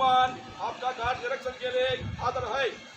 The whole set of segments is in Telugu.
श्रीमान आपका कार्य निरीक्षण के लिए आदर है।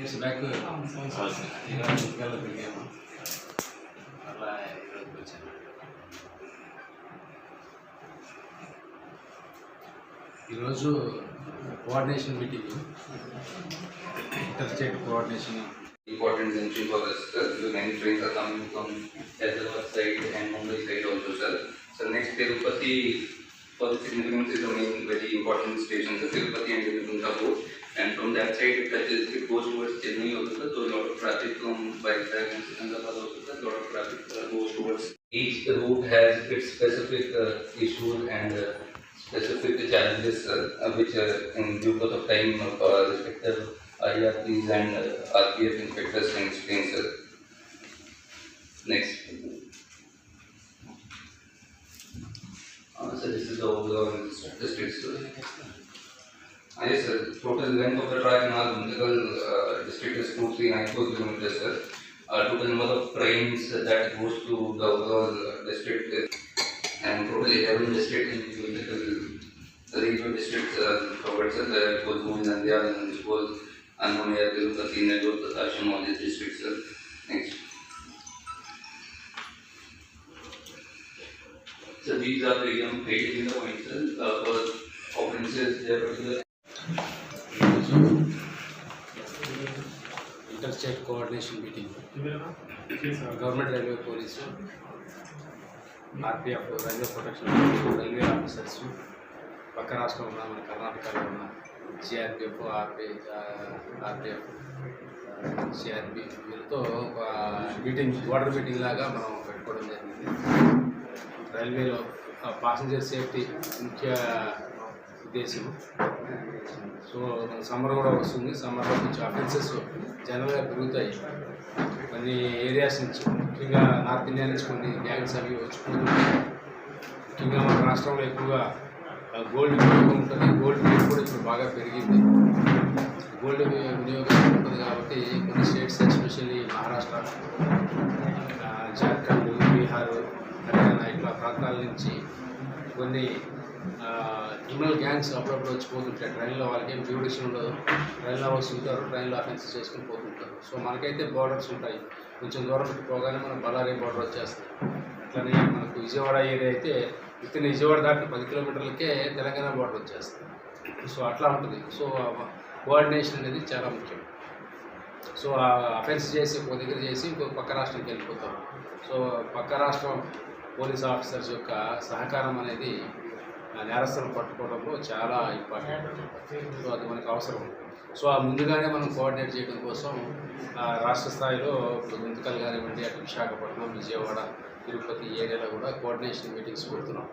ఇయర్స్ బ్యాక్ ఇంటికల్లా తిరిగాము అలా ఈరోజు వచ్చాను ఈరోజు coordination meeting inter state coordination important junction for us, sir. So many trains are coming from Hyderabad side and Mumbai side also, sir. So next Tirupati, for the significance is the main very important station, sir. Tirupati and Tirupati both. And from that side, it touches, it goes towards Chennai also. So a lot of traffic from Vizag and Secunderabad also. A lot of traffic uh, goes towards. Each route has its specific uh, issues and uh, specific challenges, uh, which uh, in due course of time, uh, respective IRPs and uh, RPF inspectors can explain, sir. Next. Uh, so this is the overall statistics, sir. Uh, yes, sir, total length of the track in our Gundagal uh, district is two three nine four kilometers, sir. Uh, total number of trains that goes to the overall uh, district is and total eleven districts in Gundagal the regional districts uh, covered, sir, the Kolkun, Nandyal, and this was Anmonia, Tirupati, Nellore, Pratasam, all these districts, sir. Next. So these are the um, in the points, sir, uh, for offences, their particular state coordination meeting. Government railway police RPF railway protection railway officers పక్క రాష్ట్రంలో ఉన్న మన కర్ణాటకలో ఉన్న సిఆర్పిఎఫ్ ఆర్పి ఆర్పిఎఫ్ సిఆర్పి వీళ్ళతో ఒక మీటింగ్ బోర్డర్ మీటింగ్ లాగా మనం పెట్టుకోవడం జరిగింది. రైల్వేలో పాసింజర్ సేఫ్టీ ముఖ్య ఉద్దేశం సో సమ్మర్ కూడా వస్తుంది. సమ్మర్లో కొంచెం అఫెన్సెస్ జనరల్గా పెరుగుతాయి. కొన్ని ఏరియాస్ నుంచి ముఖ్యంగా నార్త్ ఇండియా నుంచి కొన్ని గ్యాంగ్స్ అవి వచ్చిపోతుంటాయి ముఖ్యంగా మన రాష్ట్రంలో ఎక్కువగా గోల్డ్ వినియోగం ఉంటుంది. గోల్డ్ రేట్ కూడా ఇప్పుడు బాగా పెరిగింది. గోల్డ్ వినియోగం ఉంటుంది కాబట్టి కొన్ని స్టేట్స్ ఎస్పెషల్లీ మహారాష్ట్ర జార్ఖండ్ బీహార్ హర్యానా ఇట్లా ప్రాంతాల నుంచి కొన్ని క్రిమినల్ గ్యాంగ్స్ అప్పుడప్పుడు వచ్చి పోతుంటాయి. ట్రైన్లో వాళ్ళకి ఏం జ్యూడిషన్ ఉండదు. ట్రైన్లో వస్తుంటారు ట్రైన్లో అఫెన్స్ చేసుకుని పోతుంటారు. సో మనకైతే బార్డర్స్ ఉంటాయి. కొంచెం దూరం పోగానే మన బళ్ళారి బార్డర్ వచ్చేస్తుంది అట్లనే మనకు విజయవాడ ఏరియా అయితే విత్ ఇన్ విజయవాడ దాటి పది కిలోమీటర్లకే తెలంగాణ బార్డర్ వచ్చేస్తుంది సో అట్లా ఉంటుంది. సో కోఆర్డినేషన్ అనేది చాలా ముఖ్యం. సో ఆ అఫెన్స్ చేసి ఒక దగ్గర చేసి ఇంకో పక్క రాష్ట్రానికి వెళ్ళిపోతాం. సో పక్క రాష్ట్రం పోలీస్ ఆఫీసర్స్ యొక్క సహకారం అనేది నేరస్తులను పట్టుకోవడంలో చాలా ఇంపార్టెంట్ సో అది మనకు అవసరం సో ఆ ముందుగానే మనం కోఆర్డినేట్ చేయడం కోసం రాష్ట్ర స్థాయిలో ముందుకలు కానివ్వండి అటు విశాఖపట్నం విజయవాడ తిరుపతి ఏరియాలో కూడా కోఆర్డినేషన్ మీటింగ్స్ పెడుతున్నాం.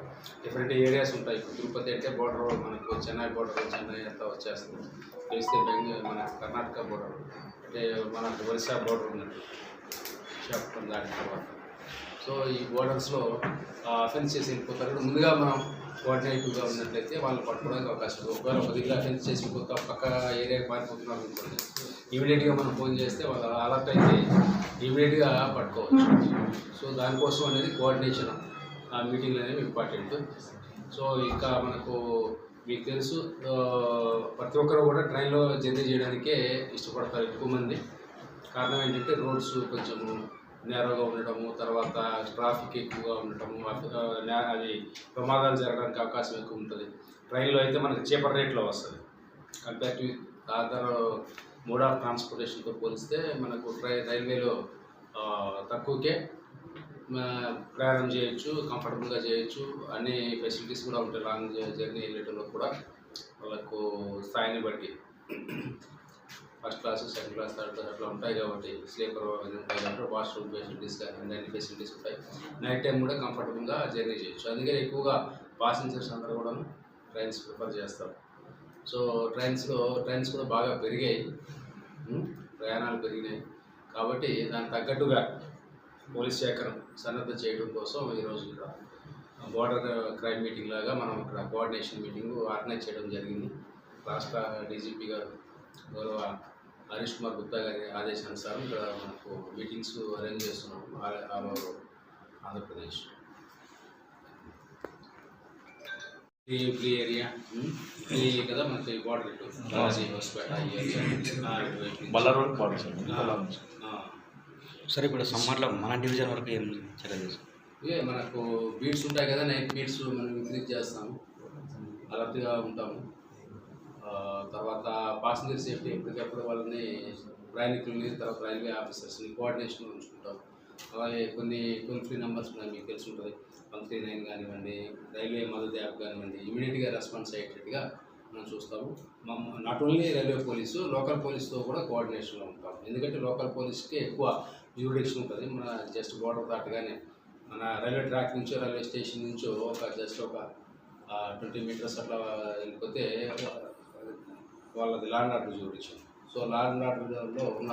డిఫరెంట్ ఏరియాస్ ఉంటాయి. ఇప్పుడు తిరుపతి అంటే బోర్డర్ మనకు చెన్నై బోర్డర్ చెన్నై అంతా వచ్చేస్తుంది. తెలిస్తే బెంగళూరు మన కర్ణాటక బోర్డర్ అంటే మనకు ఒరిస్సా బోర్డర్ ఉన్నట్టు విశాఖపట్నం దాటిన తర్వాత. సో ఈ బోర్డర్స్లో అఫెన్స్ చేసి వెళ్ళిపోతారు. ముందుగా మనం కోఆర్డినేటివ్గా ఉన్నట్లయితే వాళ్ళు పట్టుకోవడానికి అవకాశం ఉంది. ఒకవేళ ఒక దగ్గర అఫెన్స్ చేసి పోతా పక్క ఏరియాకి మారిపోతున్నారు అనుకోండి ఇమీడియట్గా మనం ఫోన్ చేస్తే వాళ్ళు అలర్ట్ అయితే ఇమీడియట్గా పట్టుకోవచ్చు. సో దానికోసం అనేది కోఆర్డినేషన్ ఆ మీటింగ్లు అనేవి ఇంపార్టెంట్ సో ఇంకా మనకు మీకు తెలుసు ప్రతి ఒక్కరు కూడా ట్రైన్లో జర్నీ చేయడానికే ఇష్టపడతారు ఎక్కువ మంది. కారణం ఏంటంటే రోడ్స్ కొంచెం నేరోగా ఉండటము తర్వాత ట్రాఫిక్ ఎక్కువగా ఉండటము అఫ్- అది ప్రమాదాలు జరగడానికి అవకాశం ఎక్కువ ఉంటుంది. ట్రైన్లో అయితే మనకి చీపర్ రేట్లో వస్తుంది. Compare to other mode of ట్రాన్స్పోర్టేషన్తో పోలిస్తే మనకు ట్రై రైల్వేలో తక్కువకే ప్రయాణం చేయొచ్చు కంఫర్టబుల్గా చేయొచ్చు. అన్ని ఫెసిలిటీస్ కూడా ఉంటాయి. లాంగ్ జర్నీ వెళ్ళేటప్పుడు కూడా వాళ్ళకు స్థాయిని బట్టి. First class second class third class అట్లా ఉంటాయి కాబట్టి స్లీపర్ ఉంటాయి కాబట్టి వాష్రూమ్ ఫెసిలిటీస్ కానీ అన్ని ఫెసిలిటీస్ ఉంటాయి. నైట్ టైం కూడా కంఫర్టబుల్గా జర్నీ చేయొచ్చు. అందుకని ఎక్కువగా పాసెంజర్స్ అందరూ కూడా ట్రైన్స్ ప్రిఫర్ చేస్తారు. సో ట్రైన్స్లో ట్రైన్స్ కూడా బాగా పెరిగాయి. ప్రయాణాలు పెరిగినాయి. కాబట్టి దానికి తగ్గట్టుగా పోలీస్ శాఖను సన్నద్ధ చేయడం కోసం ఈరోజు ఇక్కడ బోర్డర్ క్రైమ్ మీటింగ్ లాగా మనం ఇక్కడ కోఆర్డినేషన్ మీటింగ్ ఆర్గనైజ్ చేయడం జరిగింది. రాష్ట్ర డీజీపీ గారు. గౌరవ హరీష్ కుమార్ గుప్తా గారి ఆదేశానుసారం ఇక్కడ మనకు మీటింగ్స్ అరేంజ్ చేస్తున్నాం ఆల్ ఆల్ ఓవర్ ఆంధ్రప్రదేశ్. ఈ ప్లీ ఏరియా ప్లీ కదా మనకి బార్డర్ ఇటు బాలాజీ హోస్పేట ఈ ఏరియా. ఆ, ఇటువైపు. నుంచి. బల్లారు వరకు బాగా సార్ ఆ, ఆ. సరే ఇప్పుడు సమ్మర్లో మన డివిజన్ వరకు ఏం చర్య చేస్తాం ఇవే మనకు బీట్స్ ఉంటాయి కదా నైట్ బీట్స్ మనం ఇంక్రీజ్ చేస్తాము. అలర్ట్గా ఉంటాము. ఆ, తర్వాత పాసింజర్ సేఫ్టీ ఎప్పటికప్పుడు వాళ్ళని ప్రయాణికులని తర్వాత రైల్వే ఆఫీసర్స్ని కోఆర్డినేషన్ ఉంచుకుంటాం. అలాగే కొన్ని టోల్ ఫ్రీ నెంబర్స్ ఉన్నాయి మీకు తెలిసి ఉంటుంది. వన్ త్రీ నైన్ కానివ్వండి రైల్వే మదర్ యాప్ కానివ్వండి ఇమీడియట్గా రెస్పాన్స్ అయ్యేటట్టుగా మనం చూస్తాము. Not only railway police local పోలీస్తో కూడా కోఆర్డినేషన్లో ఉంటాం. ఎందుకంటే లోకల్ పోలీస్కి ఎక్కువ జ్యూరిడిక్షన్ ఉంటుంది. మన జస్ట్ బోర్డర్ దాటగానే మన రైల్వే ట్రాక్ నుంచో రైల్వే స్టేషన్ నుంచో ఒక జస్ట్ ఒక ట్వంటీ మీటర్స్ అట్లా వెళ్ళిపోతే వాళ్ళది law and order jurisdiction so law and ఆర్డర్లో ఉన్న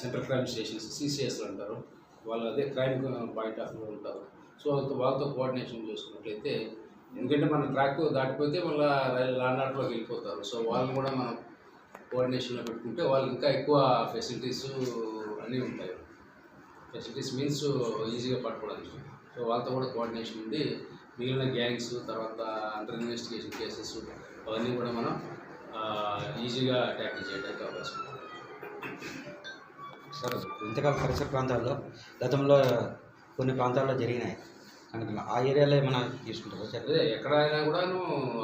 సెంట్రల్ క్రైమ్ స్టేషన్స్ సిసిఎస్లు అంటారు. వాళ్ళు అదే క్రైమ్ పాయింట్ ఆఫ్ వ్యూ ఉంటారు. సో వాళ్ళతో కోఆర్డినేషన్ చేసుకున్నట్లయితే ఎందుకంటే మన ట్రాక్ దాటిపోతే మళ్ళీ రైలు లాండ్ ఆర్డర్లోకి వెళ్ళిపోతారు. సో వాళ్ళని కూడా మనం కోఆర్డినేషన్లో పెట్టుకుంటే వాళ్ళు ఇంకా ఎక్కువ ఫెసిలిటీస్ అన్నీ ఉంటాయి. ఫెసిలిటీస్ మీన్స్ ఈజీగా పట్టుకోవడానికి. సో వాళ్ళతో కూడా కోఆర్డినేషన్ ఉండి మిగిలిన గ్యాంగ్స్ తర్వాత అండర్ ఇన్వెస్టిగేషన్ కేసెస్ అవన్నీ కూడా మనం ఈజీగా ట్యాకిల్ చేయడానికి అవకాశం సార్ ఇంతకాల పరిసర ప్రాంతాల్లో గతంలో కొన్ని ప్రాంతాల్లో జరిగినాయి. కానీ ఆ ఏరియాలో ఏమైనా తీసుకుంటారా సార్? అదే ఎక్కడైనా కూడాను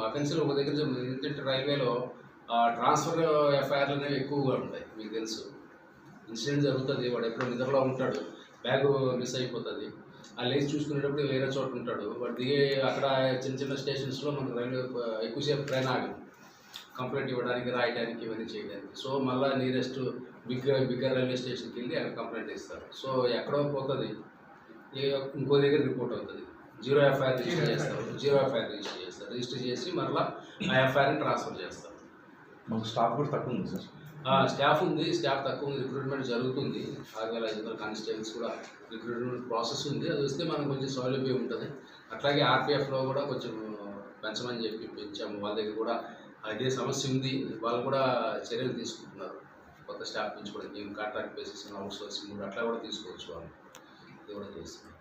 అఫెన్సులు ఒక దగ్గర. ఎందుకంటే రైల్వేలో ట్రాన్స్ఫర్ ఎఫ్ఐఆర్లు అనేవి ఎక్కువగా ఉంటాయి మీకు తెలుసు. ఇన్సిడెంట్ జరుగుతుంది వాడు ఎక్కడో నిద్రలో ఉంటాడు బ్యాగ్ మిస్ అయిపోతుంది. ఆ లేచి చూసుకునేటప్పుడు వేరే చోట ఉంటాడు వాడు దిగే అక్కడ చిన్న చిన్న స్టేషన్స్లో మనకు రైల్వే ఎక్కువసేపు ట్రైన్ ఆగదు. కంప్లైంట్ ఇవ్వడానికి రాయడానికి ఇవన్నీ చేయడానికి సో మళ్ళీ నియరెస్ట్ బిగ్ బిగ్గర్ రైల్వే స్టేషన్కి వెళ్ళి అక్కడ కంప్లైంట్ ఇస్తారు. సో ఎక్కడో పోతుంది. ఇక ఇంకో దగ్గర రిపోర్ట్ అవుతుంది. జీరో ఎఫ్ఐఆర్ రిజిస్టర్ చేస్తారు. జీరో ఎఫ్ఐఆర్ రిజిస్టర్ చేస్తారు. రిజిస్టర్ చేసి మరలా ఆ ఎఫ్ఐఆర్ని ట్రాన్స్ఫర్ చేస్తారు. మాకు స్టాఫ్ కూడా తక్కువ ఉంది సార్. ఆ, స్టాఫ్ ఉంది. స్టాఫ్ తక్కువ ఉంది. రిక్రూట్మెంట్ జరుగుతుంది. ఆరు వేల ఐదు వందల కానిస్టేబుల్స్ కూడా రిక్రూట్మెంట్ ప్రాసెస్ ఉంది. అది వస్తే మనకు కొంచెం సౌలభ్యం ఉంటుంది. అట్లాగే ఆర్పిఎఫ్లో కూడా కొంచెం పెంచమని చెప్పి పెంచాము. వాళ్ళ దగ్గర కూడా అదే సమస్య ఉంది. వాళ్ళు కూడా చర్యలు తీసుకుంటున్నారు. కొత్త స్టాఫ్ పెంచుకోవడానికి కాంట్రాక్ట్ బేసిస్ అవుట్ సోర్సింగ్ అట్లా కూడా తీసుకోవచ్చు వాళ్ళు. ఇది కూడా చేస్తున్నారు